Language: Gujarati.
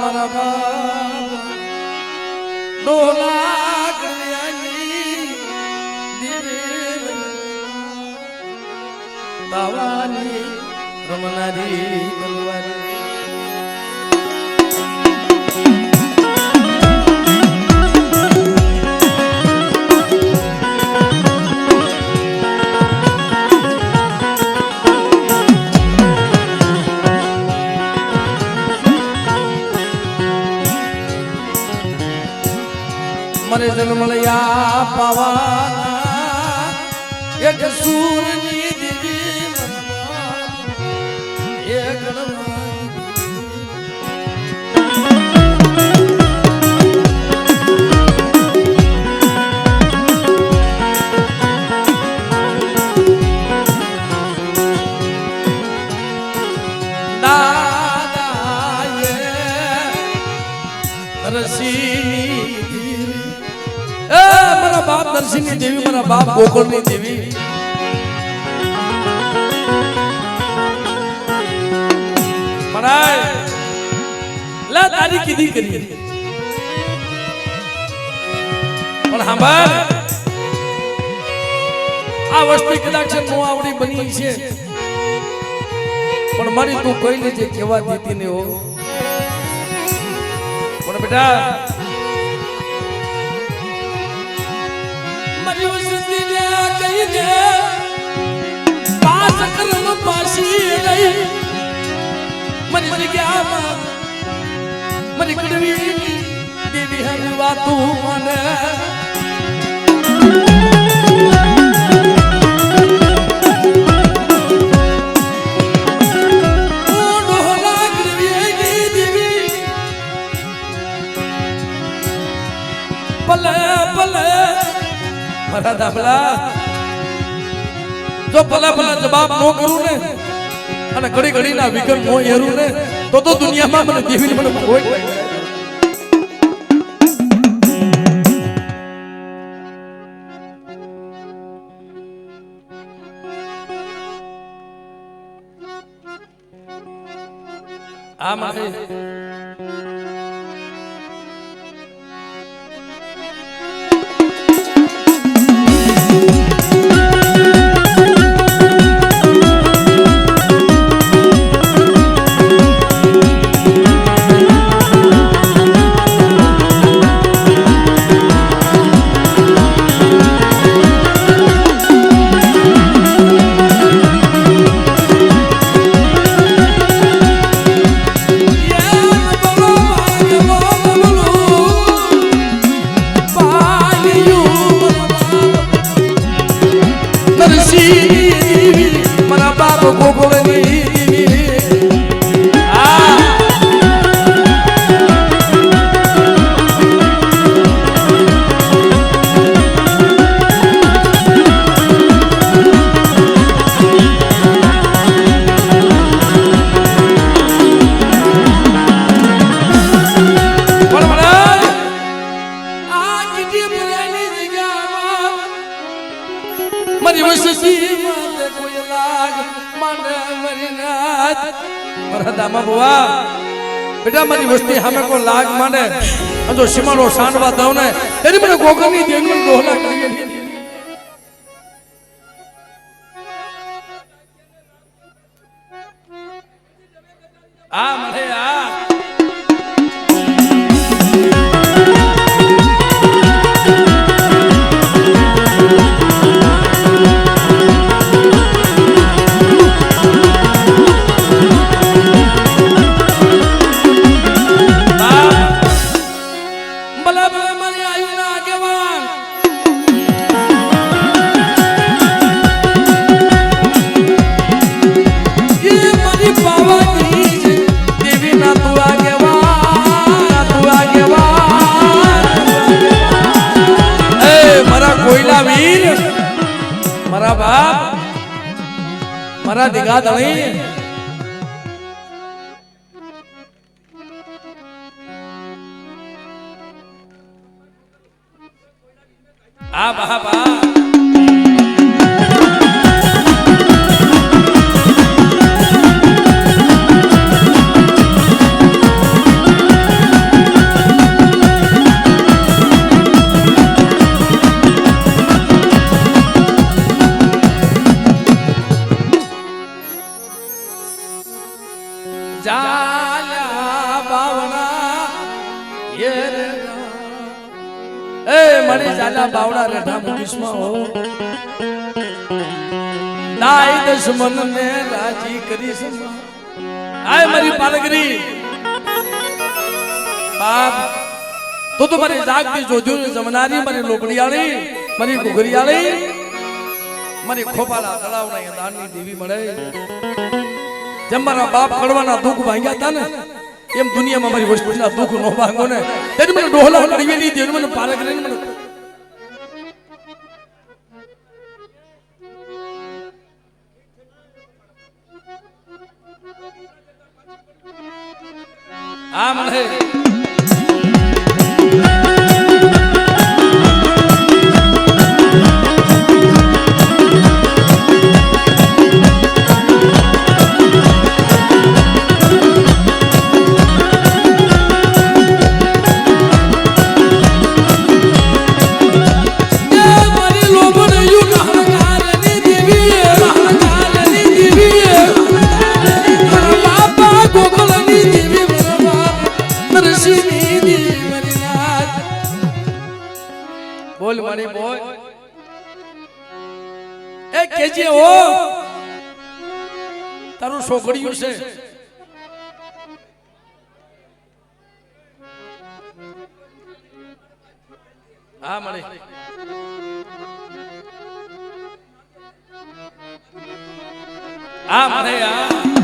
મારા બાપ ડોલા કલ્યાણી રમનારી તલવારી. મને જન્મ લયા પાવાના. એક સૂરની દીવી એક મારા દેવી મારા બાપ ગોકળની દેવી. મરાય લા તારી કીધી કરી. પણ સાંભળ આ વસ્તુ કદાચ નો આવડી બની છે. પણ મારી તું કોઈ લેજે કેવા દીધી ને હો. પણ બેટા મારી કડવી દેવી હરવા તું મને. મારા દાખલા. જો ભલે ભલે જવાબ નો કરું ને, અને ઘડી ઘડી ના વિઘન નો એરું ને, તો તો દુનિયામાં મને દેવી મને કોઈ આ મારા બાપ ગોગોળની નાત મારા દામા બુવા. બેટા મારી વસ્તી સામે કોઈ લાગ માંડે જો સીમાડો સાંડવા દઉં ને, તેની મને ગોગરની દેવી ગોહલા કરી આ મારા દિગા ધણી આ બા બા. જાલ્યા બાવણા એ મણી જાલ્યા બાવણા રેઠા મુકીશમાં હો. દાય દુશ્મન ને રાજી કરી સમા આય મારી પાલગરી. બાપ, તો તો મારી જાગતી જોજો જમનારી, મારી લોકડિયાળી મારી ઘુઘરિયાળી, મારી ખોપાલા તળાવના દેવી મળે. જેમ મારા બાપ કડવાના દુઃખ ભાંગ્યા હતા ને, એમ દુનિયામાં મારી વસ્તુના દુઃખ નો ભાંગો ને. તેથી મને ડોહલા કડવી લીધી એને મને પાલગરી મને આ મને મારી બોય. એ કેજે ઓ તારું છોકરીયું છે. હા મળે. હા મળે હા.